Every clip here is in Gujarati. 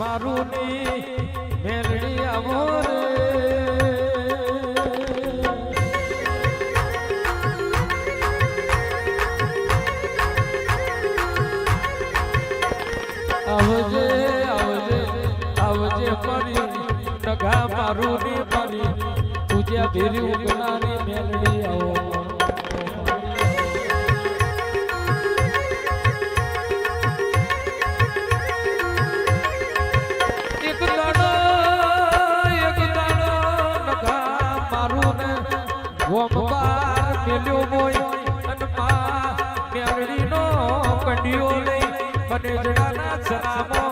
મારું ની મેલડી આવો આવજે આવજે આવજે મારી નગા મારું ની મારી તું ભેરી ઉગનારી મેલડી મારું ને ગોમબાર મેલ્યો મોય અન મા મેલડીનો કંડિયો લઈ. મને જડાના સરામો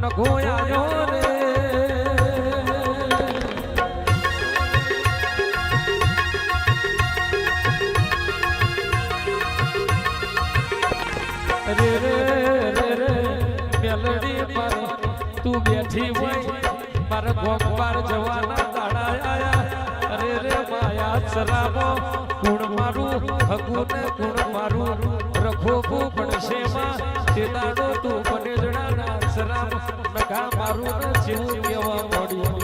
નગો આયો રે. રે રે રે મેલડી પર તું બેઠી હોય. મારા ગોપાર જવાના દાડા આયા. માયા ચલાવો ગુણ મારું હગું ને ગુણ મારું. રખો પડશે માં તે દાડો તું મને જણાના સરામ નગા મારું જેવું કેવા મોડ્યું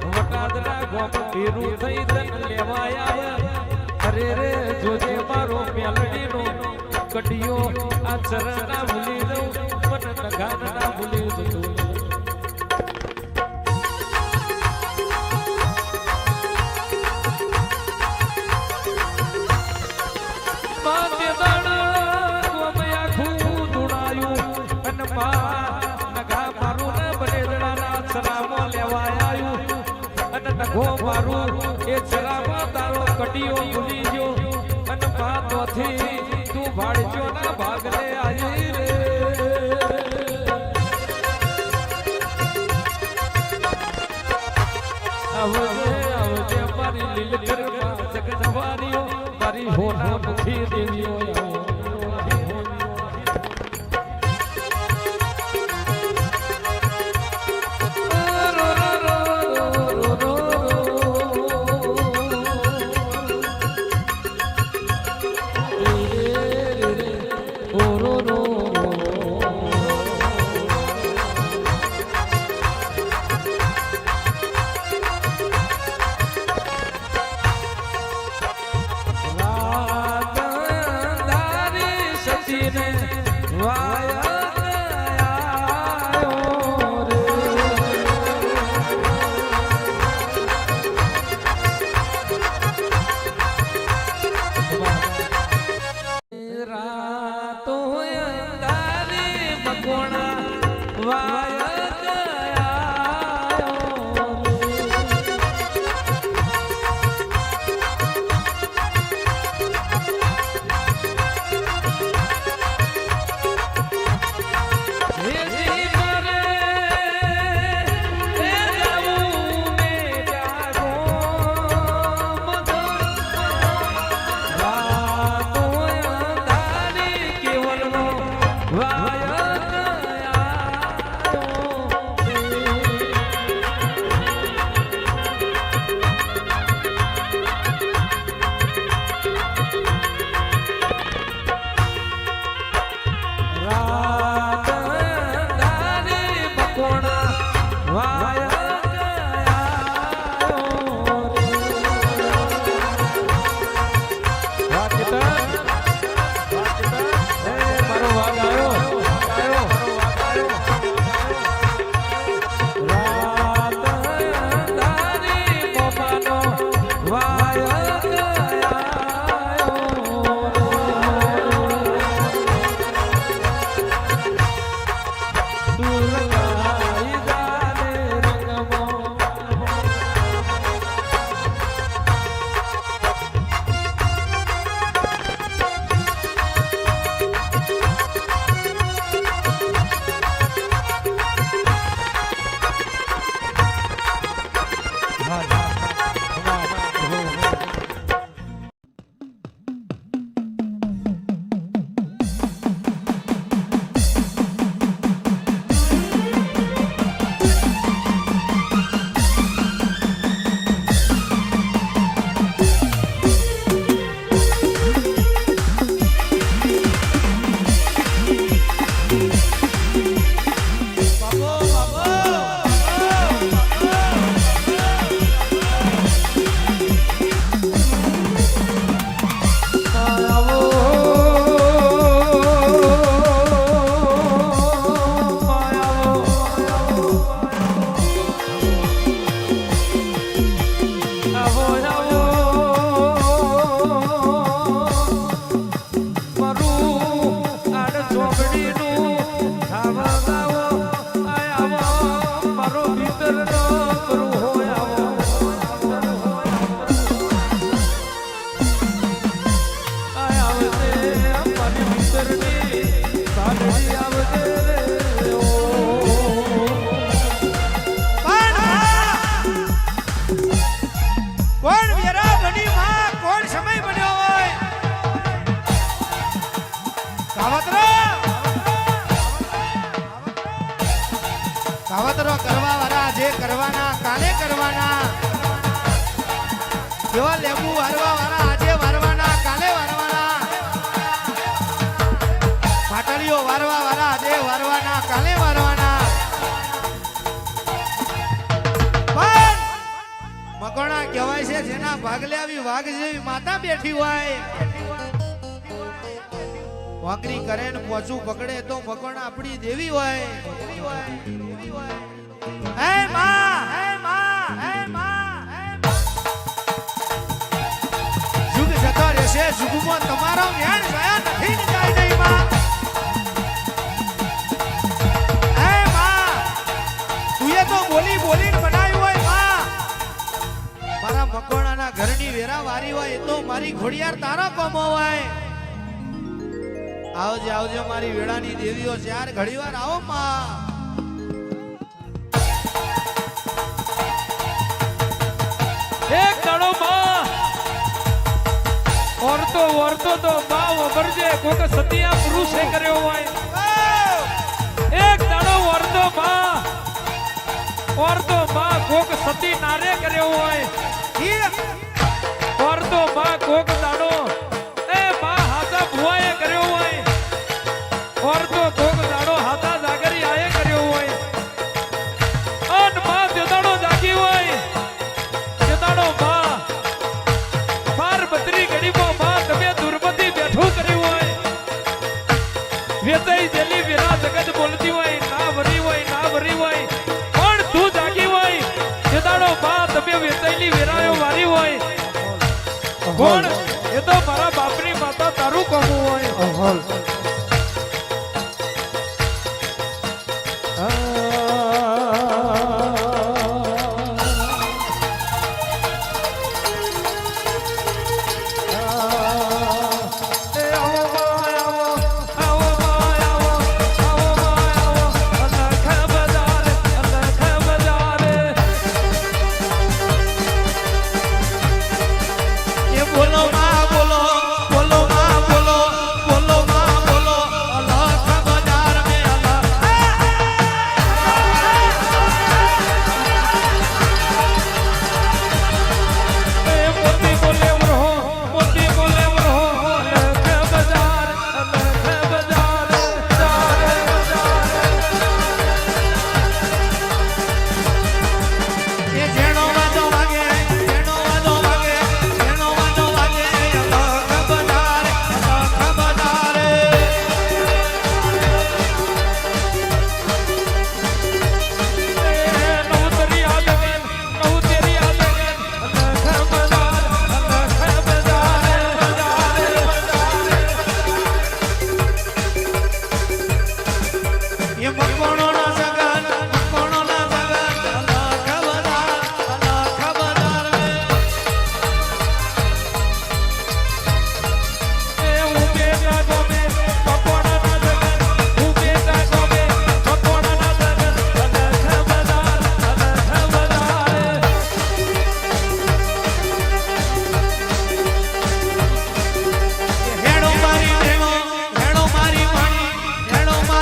વટાદરા ગોપ ભીરું થઈ તન લેવાયા અરે રે, જોજે મારો મેલડીનો કડિયો આ ચરણા ભૂલી દઉં મન નગાર ના ભૂલી જતું. મારું એ જરામાં તારો કટીઓ ભૂલી ગયો. અને મા તું ભાડજો ના ભાગલે આવી રે. આવજે મારી લીલકરમાં જગનવારીઓ મારી હોના મુખી દેવીઓ કાવતરો કરવા વાળા જે કરવાના, કાલે કરવાના. જેવા લેબુ વારવા વાળા આજે વારવાના, કાલે વારવાના. પાટલીઓ વારવા વાળા આજે વારવાના, કાલે વારવાના. મકોણા કહેવાય છે, જેના ભાગલે આવી વાઘ જેવી માતા બેઠી હોય. વાકરી કરે ને પોચું પકડે તો મકોણા આપણી દેવી હોય. હે માં, હે હે માં હે માં. રહેશે, જુગમાં તમારો જ્ઞાનમાં. હે માં, તો બોલી બોલીને બનાવ્યું હોયમાં. મારા મકોણાના ઘરની વેરા હોય તો મારી ઘોડિયાર તારા કમોવાય આવજે આવજે મારી વેળાની દેવીઓ ચાર ઘડીવાર આવો માં. ઓરતો ઓરતો તો બા વબરજે કોક સતિયા પુરુષે કર્યો હોય. એક દાડો ઓરતો બા ઓરતો બા કોક સતી નારે કર્યો હોય. ઓરતો બા કોક દાડો તારું કમું હોય?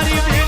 body.